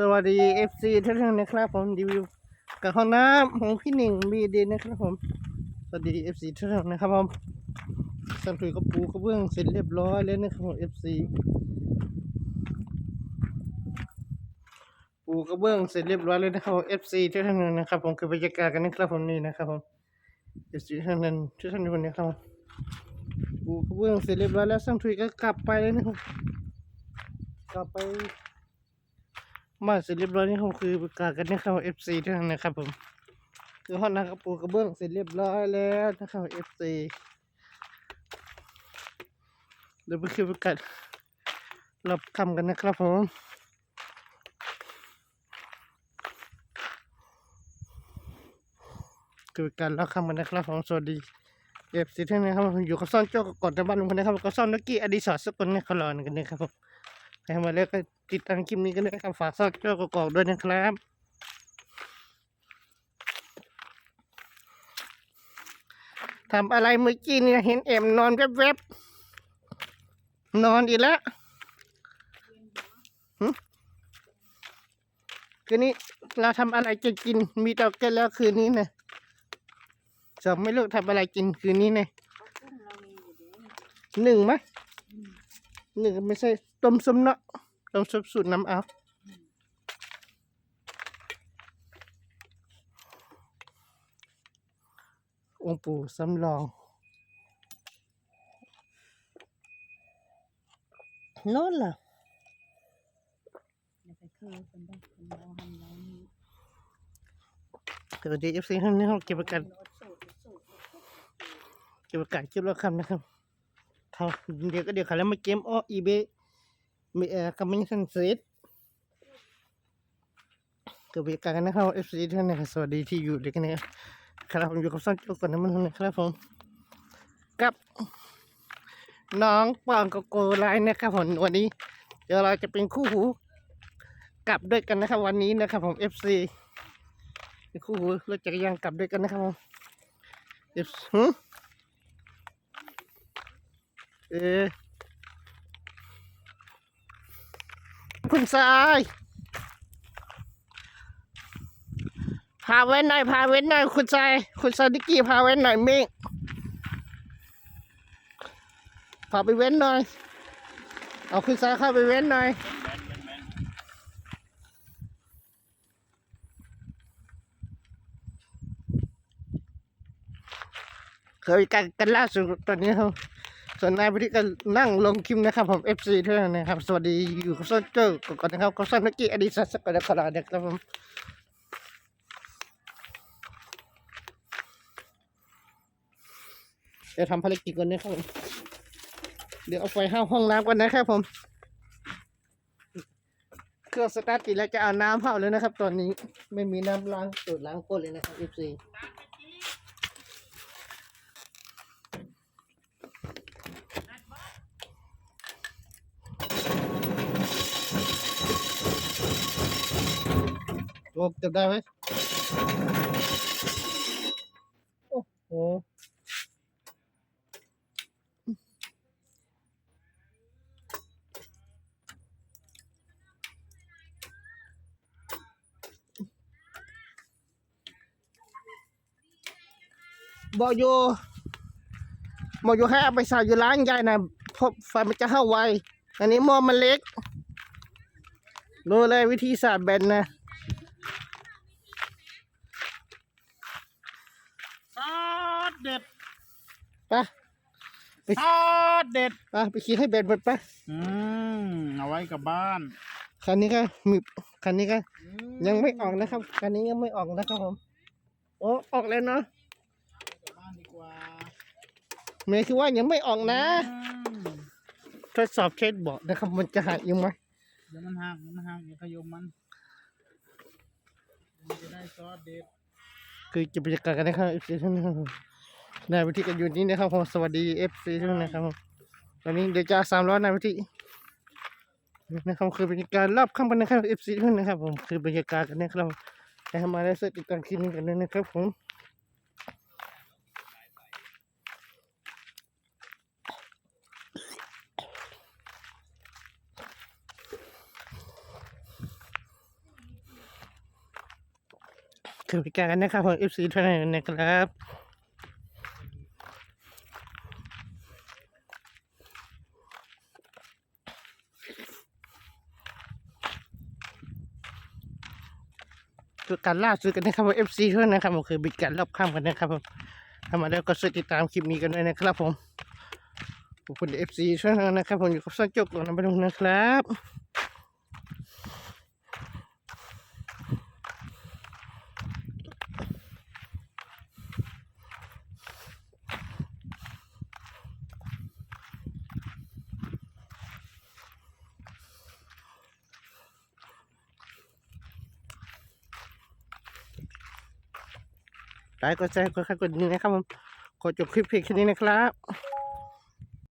สวัสดีเอฟซีทุกท่านนะครับผมรีวิวกับห้องน้ำของพี่หนึ่งบีดีนะครับผมสวัสดีเอฟซีทุกท่านนะครับผมสันถุยกระปูกระเบื้องเสร็จเรียบร้อยแล้วนะครับผมเอฟซีปูกระเบื้องเสร็จเรียบร้อยแล้วนะครับผมเอฟซีทุกท่านนะครับผมคือบรรยากาศกันนะครับผมนี่นะครับผมเอฟซีทุกท่านทุกท่านทุกคนนะครับผมปูกระเบื้องเสร็จเรียบร้อยแล้วสันถุยก็กลับไปแล้วนะครับกลับไป มาเสร็จเรียบร้อยนี่ผมคือประกาศกันนะครับเอฟซีท่านนะครับผมคือห้องน้ำกระปูกระเบื้องเสร็จเรียบร้อยแล้วนะครับเอฟซีเดี๋ยวไปคือประกาศรับคำกันนะครับผมคือการรับคำกันนะครับผมสวัสดีเอฟซีท่านนะครับผมอยู่กับซ่อนโจ้กับกอดในบ้านลุงคนนะครับก็ซ่อนนักกี้อดีศรสกุลเนี่ยเขารอนกันนะครับผม ใครมาแล้วก็ติดตามคลิปนี้กันด้วยนะครับ ฝากซอกเจ้ากกอกด้วยนะครับทำอะไรเมื่อกี้เนี่ยเห็นเอ็มนอนแวบๆ นอนอีกแล้วหึคืนนี้เราทำอะไรจะกิน มีเตาแก๊สแล้วคืนนี้นะสองไม่รู้ทำอะไรกินคืนนี้นะหนึ่งไหมยหนึ่งไม่ใช่ ต้มซุปเนาะต้มซุปสูตรน้ำเอาองค์ปู่สำรองโน่นล่ะอย่าไปเคยคนได้คนเหันเรานี่สวัสดีเอฟซีท่านนี้เขาเก็บประกันเก็บประกันเก็บแล้วคำนะครับเขาเดี๋ยวก็เดี๋ยวเขาแล้วมาเกมอ้ออีเบ มีเอ่อกำมันสันเซตเก็บประกันกันนะครับเอฟซีท่านนะครับสวัสดีที่อยู่ด้วยกันนะครับผมอยู่กับซ่อนโจกก่อนนะมันนะครับผมกับ น้องปองกับโกไลน์นะครับผมวันนี้ เดี๋ยวเราจะเป็นคู่หูกลับด้วยกันนะครับ วันนี้นะครับ ผม FC เป็นคู่หูรถจักรยานกลับด้วยกันนะครับผม F หึเอ คุณทรายพาเว้นหน่อยพาเว้นหน่อยคุณทรายคุณซาดิกี้พาเว้นหน่อยเมฆพาไปเว้นหน่อยเอาขึ้นซ้ายเข้าไปเว้นหน่อยเคยกันกันล่าสุดตอนนี้ครับ ส่วนนายพิธีก็นั่งลงคิมนะครับ ผมเอฟซีด้วยนะครับ สวัสดีอยู่กับโซเจอร์ก่อนนะครับกับซันนักกี้อดีตสักก่อนนะครับผมจะทำภารกิจก่อนนะครับเดี๋ยวเอาไฟห้าห้องน้ำก่อนนะครับผม เครื่องสตาร์ทติดแล้วจะเอาน้ำเผาเลยนะครับ ตอนนี้ไม่มีน้ำล้างตูดล้างก้นเลยนะครับ F4 ตัวจับได้ไหมโอ้โหบอกอยู่บอกอยู่ให้เอาไปใส่อยู่ร้านใหญ่นะพบาะไฟมันจะเข้าไว อันนี้มอมันเล็กรู้เลยวิธีศาสตร์แบนนะ เด็ดไปไปซอสเด็ดไปไปคิดให้แบนหมดไปอืมเอาไว้กับบ้านคันนี้ก็มีคันนี้ก็อืมยังไม่ออกนะครับคันนี้ยังไม่ออกนะครับผมโอ้ออกแล้วเนาะกับบ้านดีกว่าเมย์คือว่ายังไม่ออกนะอืมทดสอบเช็ดบอกนะครับ มันจะหักยังไหมเดี๋ยวมันหักเดี๋ยวมันหักอย่าขยมมันมันจะได้ซอสเด็ดคือจะบรรยากาศกันนะครับเอฟซีทุกท่านนะครับผม นายวิธีกันอยู่นี้นะครับผมสวัสดีเอฟซีทุกท่านนะครับผมตอนนี้เดี๋ยวจะสามร้อยนายวิธีนะครับคือบรรยากาศรอบค่ำกันนะครับเอฟซีทุกท่านนะครับผมคือบรรยากาศกันนะครับให้มาได้เสร็จติดตามคลิปนี้กันเลยนะครับผมคือบริการกันนะครับผม FC ทุกท่านนะครับ คือการล่าซื้อกันนะครับผม FC ทุกท่านนะครับผมคือบิดการรอบข้ามกันนะครับผมทำมาแล้วก็ช่วยติดตามคลิปนี้กันด้วยนะครับผมขอบคุณ FC ทุกท่านนะครับผมอยู่กับซ่อนจกตัวงน้ำไปลงนะครับ ไลค์กดแชร์กดคัดกดนี้นะครับผมขอจบคลิปเพียงแค่นี้นะครับ